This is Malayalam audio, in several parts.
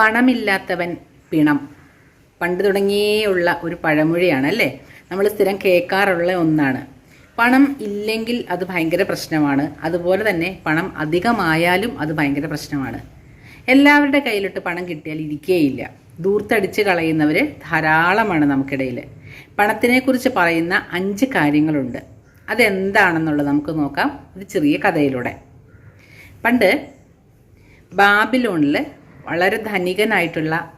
പണമില്ലാത്തവൻ പിണം. പണ്ട് തുടങ്ങിയേ ഉള്ള ഒരു പഴമൊഴിയാണ് അല്ലേ? നമ്മൾ സ്ഥിരം കേൾക്കാറുള്ള ഒന്നാണ്. പണം ഇല്ലെങ്കിൽ അത് ഭയങ്കര പ്രശ്നമാണ്. അതുപോലെ തന്നെ പണം അധികമായാലും അത് ഭയങ്കര പ്രശ്നമാണ്. എല്ലാവരുടെ കയ്യിലിട്ട് പണം കിട്ടിയാൽ ഇരിക്കേയില്ല. ദൂർത്തടിച്ച് കളയുന്നവർ ധാരാളമാണ് നമുക്കിടയിൽ പണത്തിനെക്കുറിച്ച് പറയുന്ന അഞ്ച് കാര്യങ്ങളുണ്ട്. അതെന്താണെന്നുള്ളത് നമുക്ക് നോക്കാം. ഒരു ചെറിയ കഥയിലൂടെ. പണ്ട് ബാബിലോണിൽ വളരെ ധനികനായിട്ടുള്ള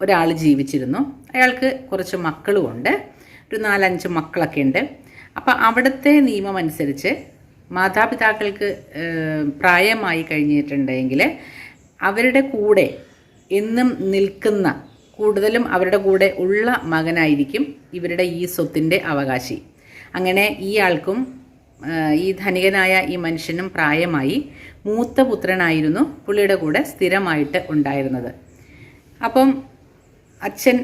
ഒരാൾ ജീവിച്ചിരുന്നു. അയാൾക്ക് കുറച്ച് മക്കളുമുണ്ട്. ഒരു നാലഞ്ച് മക്കളൊക്കെ ഉണ്ട്. അപ്പോൾ അവിടുത്തെ നിയമം അനുസരിച്ച് മാതാപിതാക്കൾക്ക് പ്രായമായി കഴിഞ്ഞിട്ടുണ്ടെങ്കിൽ അവരുടെ കൂടെ എന്നും നിൽക്കുന്ന കൂടുതലും അവരുടെ കൂടെ ഉള്ള മകനായിരിക്കും ഇവരുടെ ഈ സ്വത്തിന്റെ അവകാശി. അങ്ങനെ ഈ ആൾക്കും ഈ ധനികനായ ഈ മനുഷ്യനും പ്രായമായി മൂത്ത പുത്രനായിരുന്നു പുള്ളിയുടെ കൂടെ സ്ഥിരമായിട്ട് ഉണ്ടായിരുന്നത്. അപ്പം അച്ഛൻ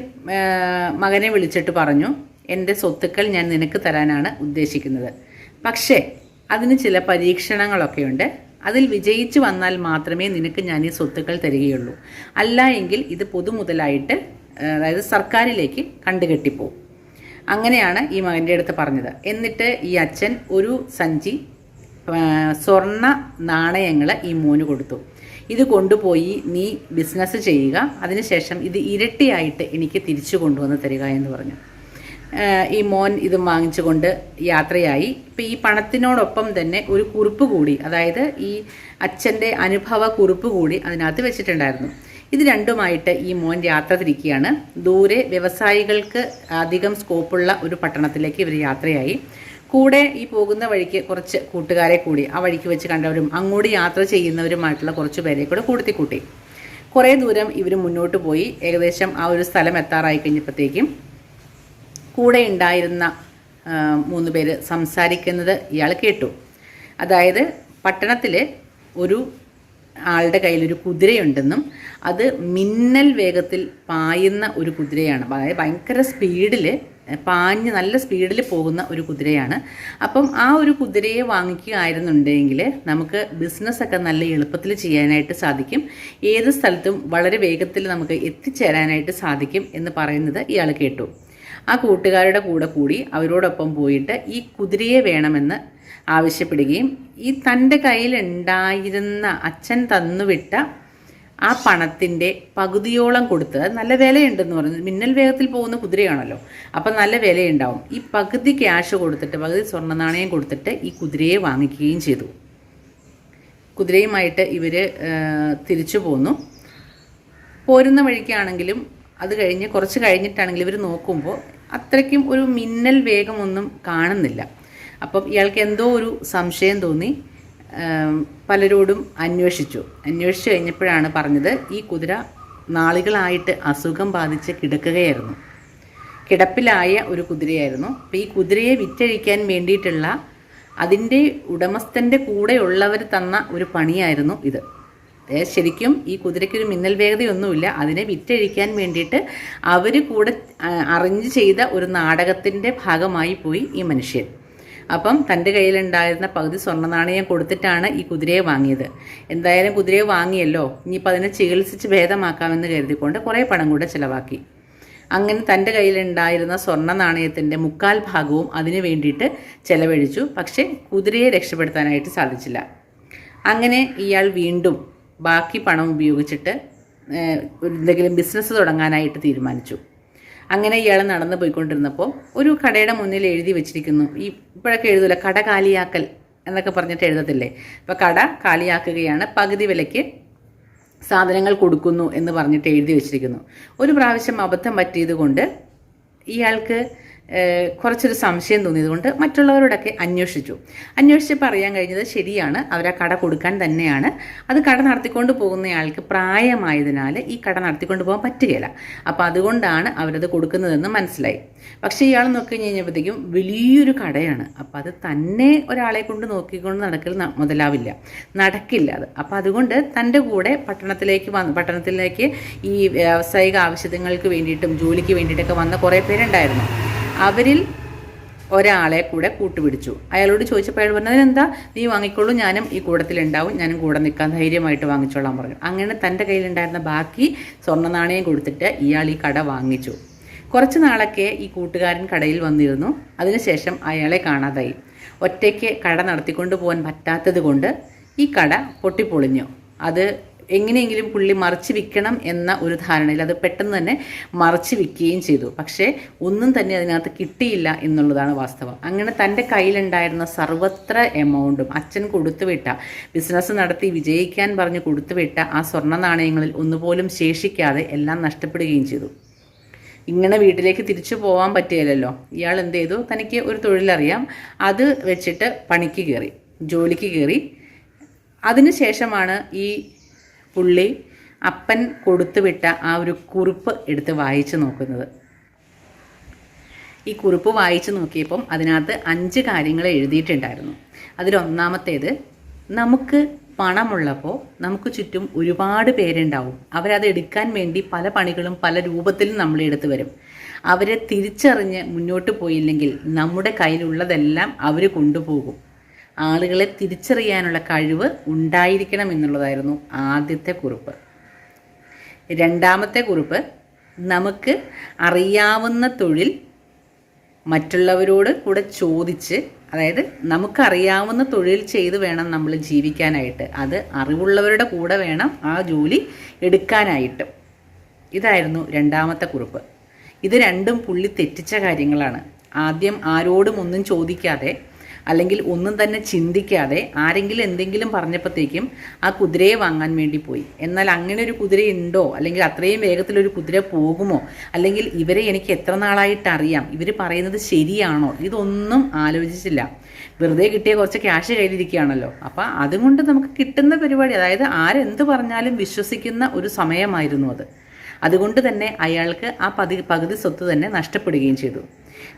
മകനെ വിളിച്ചിട്ട് പറഞ്ഞു എന്റെ സ്വത്തുക്കൾ ഞാൻ നിനക്ക് തരാനാണ് ഉദ്ദേശിക്കുന്നത്. പക്ഷേ അതിന് ചില പരീക്ഷണങ്ങളൊക്കെയുണ്ട് അതിൽ വിജയിച്ചു വന്നാൽ മാത്രമേ നിനക്ക് ഞാൻ ഈ സ്വത്തുക്കൾ തരികയുള്ളൂ. അല്ല എങ്കിൽ ഇത് പൊതുമുതലായിട്ട് അതായത് സർക്കാരിലേക്ക് കണ്ടുകെട്ടിപ്പോവും. അങ്ങനെയാണ് ഈ മകന്റെ അടുത്ത് പറഞ്ഞത്. എന്നിട്ട് ഈ അച്ഛൻ ഒരു സഞ്ചി സ്വർണ സ്വർണ നാണയങ്ങൾ ഈ മോന് കൊടുത്തു. ഇത് കൊണ്ടുപോയി നീ ബിസിനസ് ചെയ്യുക. അതിനുശേഷം ഇത് ഇരട്ടിയായിട്ട് എനിക്ക് തിരിച്ചു കൊണ്ടുവന്ന് തരിക എന്ന് പറഞ്ഞു. ഈ മോൻ ഇത് വാങ്ങിച്ചുകൊണ്ട് യാത്രയായി. ഇപ്പം ഈ പണത്തിനോടൊപ്പം തന്നെ ഒരു കുറിപ്പ് കൂടി അതായത് ഈ അച്ഛന്റെ അനുഭവ കുറിപ്പ് കൂടി അതിനകത്ത് വെച്ചിട്ടുണ്ടായിരുന്നു. ഇത് രണ്ടുമായിട്ട് ഈ മോൻ യാത്ര തിരിക്കുകയാണ്. ദൂരെ വ്യവസായികൾക്ക് അധികം സ്കോപ്പുള്ള ഒരു പട്ടണത്തിലേക്ക് ഇവർ യാത്രയായി. കൂടെ ഈ പോകുന്ന വഴിക്ക് കുറച്ച് കൂട്ടുകാരെ കൂടി ആ വഴിക്ക് വെച്ച് കണ്ടവരും അങ്ങോട്ട് യാത്ര ചെയ്യുന്നവരുമായിട്ടുള്ള കുറച്ച് പേരെ കൂടെ കൂട്ടി കുറേ ദൂരം ഇവർ മുന്നോട്ട് പോയി ഏകദേശം ആ ഒരു സ്ഥലം എത്താറായി കഴിഞ്ഞപ്പോഴത്തേക്കും കൂടെ ഉണ്ടായിരുന്ന മൂന്ന് പേര് സംസാരിക്കുന്നത് ഇയാൾ കേട്ടു. അതായത് പട്ടണത്തിൽ ഒരു ആളുടെ കയ്യിലൊരു കുതിരയുണ്ടെന്നും അത് മിന്നൽ വേഗത്തിൽ പായുന്ന ഒരു കുതിരയാണ്. അതായത് ഭയങ്കര സ്പീഡിൽ പാഞ്ഞ് നല്ല സ്പീഡിൽ പോകുന്ന ഒരു കുതിരയാണ്. അപ്പം ആ ഒരു കുതിരയെ വാങ്ങിക്കുകയായിരുന്നുണ്ടെങ്കിൽ നമുക്ക് ബിസിനസ്സൊക്കെ നല്ല എളുപ്പത്തിൽ ചെയ്യാനായിട്ട് സാധിക്കും. ഏത് സ്ഥലത്തും വളരെ വേഗത്തിൽ നമുക്ക് എത്തിച്ചേരാനായിട്ട് സാധിക്കും എന്ന് പറയുന്നത് ഇയാൾ കേട്ടു. ആ കൂട്ടുകാരുടെ കൂടെ കൂടി അവരോടൊപ്പം പോയിട്ട് ഈ കുതിരയെ വേണമെന്ന് ആവശ്യപ്പെടുകയും ഈ തന്റെ കയ്യിലുണ്ടായിരുന്ന അച്ഛൻ തന്നുവിട്ട ആ പണത്തിന്റെ പകുതിയോളം കൊടുത്ത് നല്ല വിലയുണ്ടെന്ന് പറഞ്ഞു. മിന്നൽ വേഗത്തിൽ പോകുന്ന കുതിരയാണല്ലോ. അപ്പം നല്ല വിലയുണ്ടാവും. ഈ പകുതി ക്യാഷ് കൊടുത്തിട്ട് പകുതി സ്വർണ നാണയം കൊടുത്തിട്ട് ഈ കുതിരയെ വാങ്ങിക്കുകയും ചെയ്തു. കുതിരയുമായിട്ട് ഇവർ തിരിച്ചു പോന്നു. പോരുന്ന വഴിക്കാണെങ്കിലും അത് കഴിഞ്ഞ് കുറച്ച് കഴിഞ്ഞിട്ടാണെങ്കിലും ഇവർ നോക്കുമ്പോൾ അത്രയ്ക്കും ഒരു മിന്നൽ വേഗമൊന്നും കാണുന്നില്ല. അപ്പം ഇയാൾക്ക് എന്തോ ഒരു സംശയം തോന്നി. പലരോടും അന്വേഷിച്ചു. അന്വേഷിച്ചു കഴിഞ്ഞപ്പോഴാണ് പറഞ്ഞത് ഈ കുതിര നാളുകളായിട്ട് അസുഖം ബാധിച്ച് കിടക്കുകയായിരുന്നു. കിടപ്പിലായ ഒരു കുതിരയായിരുന്നു. അപ്പോൾ ഈ കുതിരയെ വിറ്റഴിക്കാൻ വേണ്ടിയിട്ടുള്ള അതിന്റെ ഉടമസ്ഥന്റെ കൂടെയുള്ളവർ തന്ന ഒരു പണിയായിരുന്നു ഇത്. ശരിക്കും ഈ കുതിരയ്ക്കൊരു മിന്നൽ വേഗതയൊന്നുമില്ല. അതിനെ വിറ്റഴിക്കാൻ വേണ്ടിയിട്ട് അവർ കൂടെ ആ, അറിഞ്ഞ് ചെയ്ത ഒരു നാടകത്തിന്റെ ഭാഗമായി പോയി ഈ മനുഷ്യൻ. അപ്പം തന്റെ കയ്യിലുണ്ടായിരുന്ന പകുതി സ്വർണ നാണയം കൊടുത്തിട്ടാണ് ഈ കുതിരയെ വാങ്ങിയത്. എന്തായാലും കുതിരയെ വാങ്ങിയല്ലോ. ഇനിയിപ്പോൾ അതിനെ ചികിത്സിച്ച് ഭേദമാക്കാമെന്ന് കരുതിക്കൊണ്ട് കുറേ പണം കൂടെ ചിലവാക്കി. അങ്ങനെ തന്റെ കയ്യിലുണ്ടായിരുന്ന സ്വർണ നാണയത്തിന്റെ മുക്കാൽ ഭാഗവും അതിനു വേണ്ടിയിട്ട് ചിലവഴിച്ചു. പക്ഷേ കുതിരയെ രക്ഷപ്പെടുത്താനായിട്ട് സാധിച്ചില്ല. അങ്ങനെ ഇയാൾ വീണ്ടും ബാക്കി പണം ഉപയോഗിച്ചിട്ട് എന്തെങ്കിലും ബിസിനസ് തുടങ്ങാനായിട്ട് തീരുമാനിച്ചു. അങ്ങനെ ഇയാൾ നടന്നു പോയിക്കൊണ്ടിരുന്നപ്പോൾ ഒരു കടയുടെ മുന്നിൽ എഴുതി വെച്ചിരിക്കുന്നു. ഈ ഇപ്പോഴൊക്കെ എഴുതൂല കട കാലിയാക്കൽ എന്നൊക്കെ പറഞ്ഞിട്ട് എഴുതത്തില്ലേ? അപ്പോൾ കട കാലിയാക്കുകയാണ് പകുതി വിലയ്ക്ക് സാധനങ്ങൾ കൊടുക്കുന്നു എന്ന് പറഞ്ഞിട്ട് എഴുതി വെച്ചിരിക്കുന്നു. ഒരു പ്രാവശ്യം അബദ്ധം പറ്റിയത് കൊണ്ട് ഇയാൾക്ക് കുറച്ചൊരു സംശയം തോന്നിയതുകൊണ്ട് മറ്റുള്ളവരോടൊക്കെ അന്വേഷിച്ചു. അന്വേഷിച്ചപ്പോൾ അറിയാൻ കഴിഞ്ഞത് ശരിയാണ്. അവർ ആ കട കൊടുക്കാൻ തന്നെയാണ്. അത് കട നടത്തിക്കൊണ്ട് പോകുന്നയാൾക്ക് പ്രായമായതിനാൽ ഈ കട നടത്തിക്കൊണ്ട് പോകാൻ പറ്റുകയില്ല. അപ്പോൾ അതുകൊണ്ടാണ് അവരത് കൊടുക്കുന്നതെന്ന് മനസ്സിലായി. പക്ഷേ ഇയാൾ നോക്കി കഴിഞ്ഞപ്പോഴത്തേക്കും വലിയൊരു കടയാണ്. അപ്പോൾ അത് തന്നെ ഒരാളെ കൊണ്ട് നോക്കിക്കൊണ്ട് നടക്കൽ മുതലാവില്ല. നടക്കില്ല അത്. അപ്പോൾ അതുകൊണ്ട് തന്റെ കൂടെ പട്ടണത്തിലേക്ക് വന്ന് പട്ടണത്തിലേക്ക് ഈ വ്യാവസായിക ആവശ്യങ്ങൾക്ക് വേണ്ടിയിട്ടും ജോലിക്ക് വേണ്ടിയിട്ടൊക്കെ വന്ന കുറേ പേരുണ്ടായിരുന്നു. അവരിൽ ഒരാളെ കൂടെ കൂട്ടുപിടിച്ചു. അയാളോട് ചോദിച്ചപ്പോൾ അയാൾ പറഞ്ഞത് എന്താ നീ വാങ്ങിക്കോളൂ ഞാനും ഈ കൂടത്തിലുണ്ടാവും ഞാനും കൂടെ നിൽക്കാൻ ധൈര്യമായിട്ട് വാങ്ങിച്ചോളാൻ പറഞ്ഞു. അങ്ങനെ തന്റെ കയ്യിലുണ്ടായിരുന്ന ബാക്കി സ്വർണ നാണയം കൊടുത്തിട്ട് ഇയാൾ ഈ കട വാങ്ങിച്ചു. കുറച്ച് നാളൊക്കെ ഈ കൂട്ടുകാരൻ കടയിൽ വന്നിരുന്നു. അതിനുശേഷം അയാളെ കാണാതായി. ഒറ്റയ്ക്ക് കട നടത്തിക്കൊണ്ട് പോകാൻ പറ്റാത്തത് കൊണ്ട് ഈ കട പൊട്ടിപ്പൊളിഞ്ഞു. അത് എങ്ങനെയെങ്കിലും പുള്ളി മറിച്ച് വിൽക്കണം എന്ന ഒരു ധാരണയിൽ അത് പെട്ടെന്ന് തന്നെ മറിച്ച് വിൽക്കുകയും ചെയ്തു. പക്ഷേ ഒന്നും തന്നെ അതിനകത്ത് കിട്ടിയില്ല എന്നുള്ളതാണ് വാസ്തവം. അങ്ങനെ തന്റെ കയ്യിലുണ്ടായിരുന്ന സർവത്ര എമൗണ്ടും അച്ഛൻ കൊടുത്തുവിട്ട ബിസിനസ് നടത്തി വിജയിക്കാൻ പറഞ്ഞ് കൊടുത്തുവിട്ട ആ സ്വർണ നാണയങ്ങളിൽ ഒന്നുപോലും ശേഷിക്കാതെ എല്ലാം നഷ്ടപ്പെടുകയും ചെയ്തു. ഇങ്ങനെ വീട്ടിലേക്ക് തിരിച്ചു പോകാൻ പറ്റിയില്ലല്ലോ. ഇയാൾ എന്ത് ചെയ്തു? തനിക്ക് ഒരു തൊഴിലറിയാം. അത് വെച്ചിട്ട് പണിക്ക് കയറി ജോലിക്ക് കയറി. അതിനുശേഷമാണ് ഈ പുള്ളി അപ്പൻ കൊടുത്തുവിട്ട ആ ഒരു കുറിപ്പ് എടുത്ത് വായിച്ചു നോക്കുന്നത്. ഈ കുറിപ്പ് വായിച്ചു നോക്കിയപ്പം അതിനകത്ത് അഞ്ച് കാര്യങ്ങൾ എഴുതിയിട്ടുണ്ടായിരുന്നു. അതിലൊന്നാമത്തേത് നമുക്ക് പണമുള്ളപ്പോൾ നമുക്ക് ചുറ്റും ഒരുപാട് പേരുണ്ടാവും. അവരത് എടുക്കാൻ വേണ്ടി പല പണികളും പല രൂപത്തിലും നമ്മൾ എടുത്തു വരും. അവരെ തിരിച്ചറിഞ്ഞ് മുന്നോട്ട് പോയില്ലെങ്കിൽ നമ്മുടെ കയ്യിലുള്ളതെല്ലാം അവർ കൊണ്ടുപോകും. ആളുകളെ തിരിച്ചറിയാനുള്ള കഴിവ് ഉണ്ടായിരിക്കണം എന്നുള്ളതായിരുന്നു ആദ്യത്തെ കുറിപ്പ്. രണ്ടാമത്തെ കുറിപ്പ് നമുക്ക് അറിയാവുന്ന തൊഴിൽ മറ്റുള്ളവരോട് കൂടെ ചോദിച്ച് അതായത് നമുക്കറിയാവുന്ന തൊഴിൽ ചെയ്ത് വേണം നമ്മൾ ജീവിക്കാനായിട്ട്. അത് അറിവുള്ളവരുടെ കൂടെ വേണം ആ ജോലി എടുക്കാനായിട്ട്. ഇതായിരുന്നു രണ്ടാമത്തെ കുറിപ്പ്. ഇത് രണ്ടും പുള്ളി തെറ്റിച്ച കാര്യങ്ങളാണ്. ആദ്യം ആരോടും ഒന്നും ചോദിക്കാതെ അല്ലെങ്കിൽ ഒന്നും തന്നെ ചിന്തിക്കാതെ ആരെങ്കിലും എന്തെങ്കിലും പറഞ്ഞപ്പോഴത്തേക്കും ആ കുതിരയെ വാങ്ങാൻ വേണ്ടി പോയി. എന്നാൽ അങ്ങനെ ഒരു കുതിര ഉണ്ടോ? അല്ലെങ്കിൽ അത്രയും വേഗത്തിലൊരു കുതിര പോകുമോ? അല്ലെങ്കിൽ ഇവരെ എനിക്ക് എത്ര നാളായിട്ട് അറിയാം? ഇവർ പറയുന്നത് ശരിയാണോ? ഇതൊന്നും ആലോചിച്ചില്ല. വെറുതെ കിട്ടിയ കുറച്ച് ക്യാഷ് കയ്യിലിരിക്കുകയാണല്ലോ. അപ്പോൾ അതുകൊണ്ട് നമുക്ക് കിട്ടുന്ന പരിപാടി അതായത് ആരെന്ത് പറഞ്ഞാലും വിശ്വസിക്കുന്ന ഒരു സമയമായിരുന്നു അത്. അതുകൊണ്ട് തന്നെ അയാൾക്ക് ആ പതി പകുതി സ്വത്ത് തന്നെ നഷ്ടപ്പെടുകയും ചെയ്തു.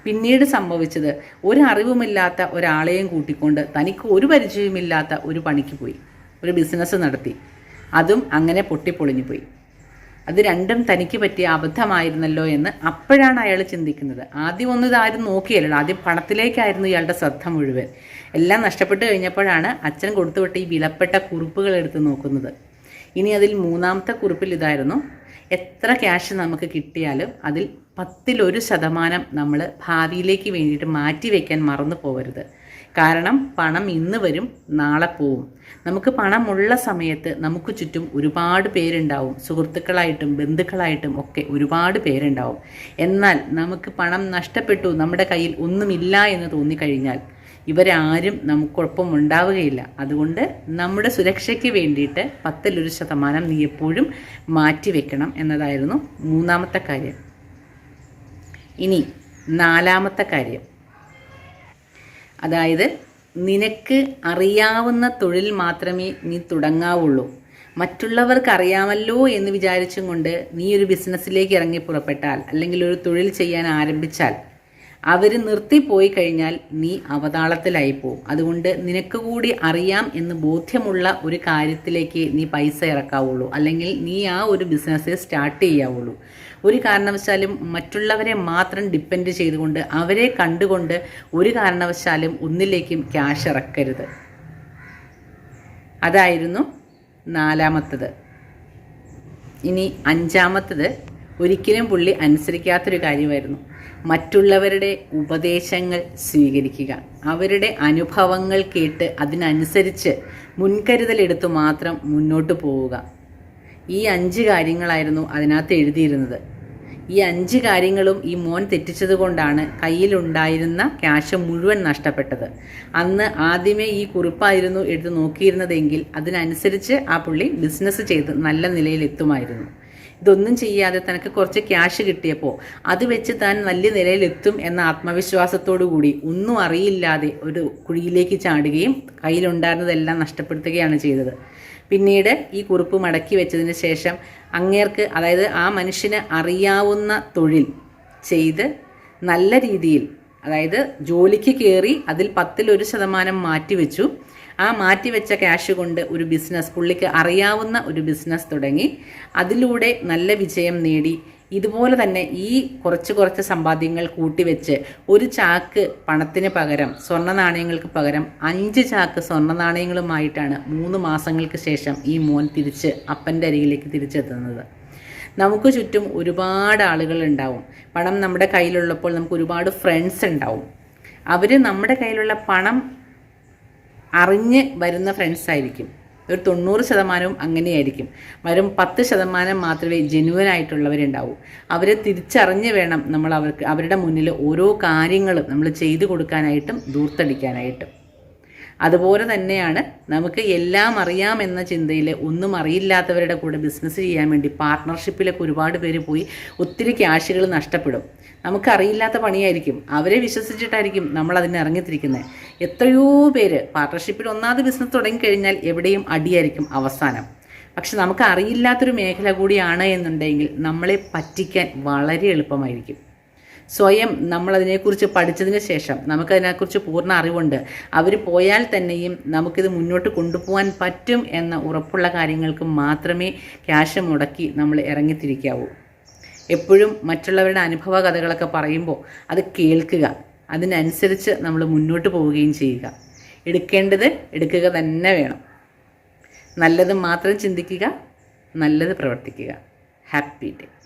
പിന്നീട് സംഭവിച്ചത് ഒരു അറിവുമില്ലാത്ത ഒരാളെയും കൂട്ടിക്കൊണ്ട് തനിക്ക് ഒരു പരിചയമില്ലാത്ത ഒരു പണിക്ക് പോയി. ഒരു ബിസിനസ് നടത്തി. അതും അങ്ങനെ പൊട്ടിപ്പൊളിഞ്ഞു പോയി അത് രണ്ടും തനിക്ക് പറ്റിയ അബദ്ധമായിരുന്നല്ലോ എന്ന് അപ്പോഴാണ് അയാൾ ചിന്തിക്കുന്നത്. ആദ്യം ഒന്നും ഇതാരും നോക്കിയല്ലോ ആദ്യം പണത്തിലേക്കായിരുന്നു ഇയാളുടെ ശ്രദ്ധ മുഴുവൻ. എല്ലാം നഷ്ടപ്പെട്ട് കഴിഞ്ഞപ്പോഴാണ് അച്ഛൻ കൊടുത്തുവിട്ട ഈ വിലപ്പെട്ട കുറിപ്പുകൾ എടുത്ത് നോക്കുന്നത്. ഇനി അതിൽ മൂന്നാമത്തെ കുറിപ്പിൽ ഇതായിരുന്നു. എത്ര ക്യാഷ് നമുക്ക് കിട്ടിയാലും അതിൽ പത്തിലൊരു ശതമാനം നമ്മൾ ഭാവിയിലേക്ക് വേണ്ടിയിട്ട് മാറ്റി വയ്ക്കാൻ മറന്നു പോകരുത് കാരണം പണം ഇന്ന് വരും നാളെ പോവും. നമുക്ക് പണമുള്ള സമയത്ത് നമുക്ക് ചുറ്റും ഒരുപാട് പേരുണ്ടാവും. സുഹൃത്തുക്കളായിട്ടും ബന്ധുക്കളായിട്ടും ഒക്കെ ഒരുപാട് പേരുണ്ടാവും. എന്നാൽ നമുക്ക് പണം നഷ്ടപ്പെട്ടു നമ്മുടെ കയ്യിൽ ഒന്നുമില്ല എന്ന് തോന്നിക്കഴിഞ്ഞാൽ ഇവരാരും നമുക്കൊപ്പം ഉണ്ടാവുകയില്ല. അതുകൊണ്ട് നമ്മുടെ സുരക്ഷയ്ക്ക് വേണ്ടിയിട്ട് പത്തിലൊരു ശതമാനം നീ എപ്പോഴും മാറ്റിവെക്കണം എന്നതായിരുന്നു മൂന്നാമത്തെ കാര്യം. ഇനി നാലാമത്തെ കാര്യം. അതായത് നിനക്ക് അറിയാവുന്ന തൊഴിൽ മാത്രമേ നീ തുടങ്ങാവുള്ളൂ. മറ്റുള്ളവർക്ക് അറിയാമല്ലോ എന്ന് വിചാരിച്ചും കൊണ്ട് നീ ഒരു ബിസിനസ്സിലേക്ക് ഇറങ്ങി പുറപ്പെട്ടാൽ അല്ലെങ്കിൽ ഒരു തൊഴിൽ ചെയ്യാൻ ആരംഭിച്ചാൽ അവർ നിർത്തിപ്പോയി കഴിഞ്ഞാൽ നീ അവതാളത്തിലായി പോവും. അതുകൊണ്ട് നിനക്ക് കൂടി അറിയാം എന്ന് ബോധ്യമുള്ള ഒരു കാര്യത്തിലേക്ക് നീ പൈസ ഇറക്കാവുള്ളൂ. അല്ലെങ്കിൽ നീ ആ ഒരു ബിസിനസ് സ്റ്റാർട്ട് ചെയ്യാവുള്ളൂ. ഒരു കാരണവശാലും മറ്റുള്ളവരെ മാത്രം ഡിപ്പെൻഡ് ചെയ്തുകൊണ്ട് അവരെ കണ്ടുകൊണ്ട് ഒരു കാരണവശാലും ഒന്നിലേക്കും ക്യാഷ് ഇറക്കരുത്. അതായിരുന്നു നാലാമത്തത്. ഇനി അഞ്ചാമത്തത് ഒരിക്കലും പുള്ളി അനുസരിക്കാത്തൊരു കാര്യമായിരുന്നു. മറ്റുള്ളവരുടെ ഉപദേശങ്ങൾ സ്വീകരിക്കുക. അവരുടെ അനുഭവങ്ങൾ കേട്ട് അതിനനുസരിച്ച് മുൻകരുതലെടുത്ത് മാത്രം മുന്നോട്ട് പോവുക. ഈ അഞ്ച് കാര്യങ്ങളായിരുന്നു അതിനകത്ത് എഴുതിയിരുന്നത്. ഈ അഞ്ച് കാര്യങ്ങളും ഈ മോൻ തെറ്റിച്ചതുകൊണ്ടാണ് കയ്യിലുണ്ടായിരുന്ന ക്യാഷ് മുഴുവൻ നഷ്ടപ്പെട്ടത്. അന്ന് ആദ്യമേ ഈ കുറിപ്പായിരുന്നു എടുത്ത് നോക്കിയിരുന്നതെങ്കിൽ അതിനനുസരിച്ച് ആ പുള്ളി ബിസിനസ് ചെയ്ത് നല്ല നിലയിലെത്തുമായിരുന്നു. ഇതൊന്നും ചെയ്യാതെ തനക്ക് കുറച്ച് ക്യാഷ് കിട്ടിയപ്പോൾ അത് വെച്ച് താൻ നല്ല നിലയിലെത്തും എന്ന ആത്മവിശ്വാസത്തോടു കൂടി ഒന്നും അറിയില്ലാതെ ഒരു കുഴിയിലേക്ക് ചാടുകയും കയ്യിലുണ്ടായിരുന്നതെല്ലാം നഷ്ടപ്പെടുത്തുകയാണ് ചെയ്തത്. പിന്നീട് ഈ കുറിപ്പ് മടക്കി വെച്ചതിന് ശേഷം അങ്ങേർക്ക് അതായത് ആ മനുഷ്യന് അറിയാവുന്ന തൊഴിൽ ചെയ്ത് നല്ല രീതിയിൽ അതായത് ജോലിക്ക് കയറി അതിൽ പത്തിൽ ഒരു ശതമാനം മാറ്റിവെച്ചു ആ മാറ്റിവെച്ച ക്യാഷ് കൊണ്ട് ഒരു ബിസിനസ് പുള്ളിക്ക് അറിയാവുന്ന ഒരു ബിസിനസ് തുടങ്ങി. അതിലൂടെ നല്ല വിജയം നേടി. ഇതുപോലെ തന്നെ ഈ കുറച്ച് കുറച്ച് സമ്പാദ്യങ്ങൾ കൂട്ടിവെച്ച് ഒരു ചാക്ക് പണത്തിന് പകരം സ്വർണ നാണയങ്ങൾക്ക് പകരം അഞ്ച് ചാക്ക് സ്വർണ നാണയങ്ങളുമായിട്ടാണ് മൂന്ന് മാസങ്ങൾക്ക് ശേഷം ഈ മോൻ തിരിച്ച് അപ്പന്റെ അരികിലേക്ക് തിരിച്ചെത്തുന്നത്. നമുക്ക് ചുറ്റും ഒരുപാട് ആളുകൾ ഉണ്ടാവും. പണം നമ്മുടെ കയ്യിലുള്ളപ്പോൾ നമുക്ക് ഒരുപാട് ഫ്രണ്ട്സ് ഉണ്ടാവും. അവർ നമ്മുടെ കയ്യിലുള്ള പണം അറിഞ്ഞ് വരുന്ന ഫ്രണ്ട്സ് ആയിരിക്കും. ഒരു തൊണ്ണൂറ് ശതമാനവും അങ്ങനെയായിരിക്കും. വരും പത്ത് ശതമാനം മാത്രമേ ജെനുവൻ ആയിട്ടുള്ളവരുണ്ടാവൂ. അവരെ തിരിച്ചറിഞ്ഞ് വേണം നമ്മൾ അവർക്ക് അവരുടെ മുന്നിൽ ഓരോ കാര്യങ്ങളും നമ്മൾ ചെയ്തു കൊടുക്കാനായിട്ടും ദൂർത്തടിക്കാനായിട്ടും. അതുപോലെ തന്നെയാണ് നമുക്ക് എല്ലാം അറിയാമെന്ന ചിന്തയിൽ ഒന്നും അറിയില്ലാത്തവരുടെ കൂടെ ബിസിനസ് ചെയ്യാൻ വേണ്ടി പാർട്ട്ണർഷിപ്പിലൊക്കെ ഒരുപാട് പേര് പോയി ഒത്തിരി ക്യാഷുകൾ നഷ്ടപ്പെടും. നമുക്കറിയില്ലാത്ത പണിയായിരിക്കും. അവരെ വിശ്വസിച്ചിട്ടായിരിക്കും നമ്മൾ അതിന് ഇറങ്ങിത്തിരിക്കുന്നത് എത്രയോ പേര് പാർട്ട്ണർഷിപ്പിൽ ഒന്നാമത് ബിസിനസ് തുടങ്ങിക്കഴിഞ്ഞാൽ എവിടെയും അടിയായിരിക്കും അവസാനം. പക്ഷെ നമുക്ക് അറിയില്ലാത്തൊരു മേഖല കൂടിയാണ് എന്നുണ്ടെങ്കിൽ നമ്മളെ പറ്റിക്കാൻ വളരെ എളുപ്പമായിരിക്കും. സ്വയം നമ്മളതിനെക്കുറിച്ച് പഠിച്ചതിന് ശേഷം നമുക്കതിനെക്കുറിച്ച് പൂർണ അറിവുണ്ട്. അവർ പോയാൽ തന്നെയും നമുക്കിത് മുന്നോട്ട് കൊണ്ടുപോകാൻ പറ്റും എന്ന ഉറപ്പുള്ള കാര്യങ്ങൾക്ക് മാത്രമേ ക്യാഷ് മുടക്കി നമ്മൾ ഇറങ്ങിത്തിരിക്കാവൂ. എപ്പോഴും മറ്റുള്ളവരുടെ അനുഭവ കഥകളൊക്കെ പറയുമ്പോൾ അത് കേൾക്കുക. അതിനനുസരിച്ച് നമ്മൾ മുന്നോട്ട് പോവുകയും ചെയ്യുക. എടുക്കേണ്ടത് എടുക്കുക തന്നെ വേണം. നല്ലത് മാത്രം ചിന്തിക്കുക നല്ലത് പ്രവർത്തിക്കുക. Happy day.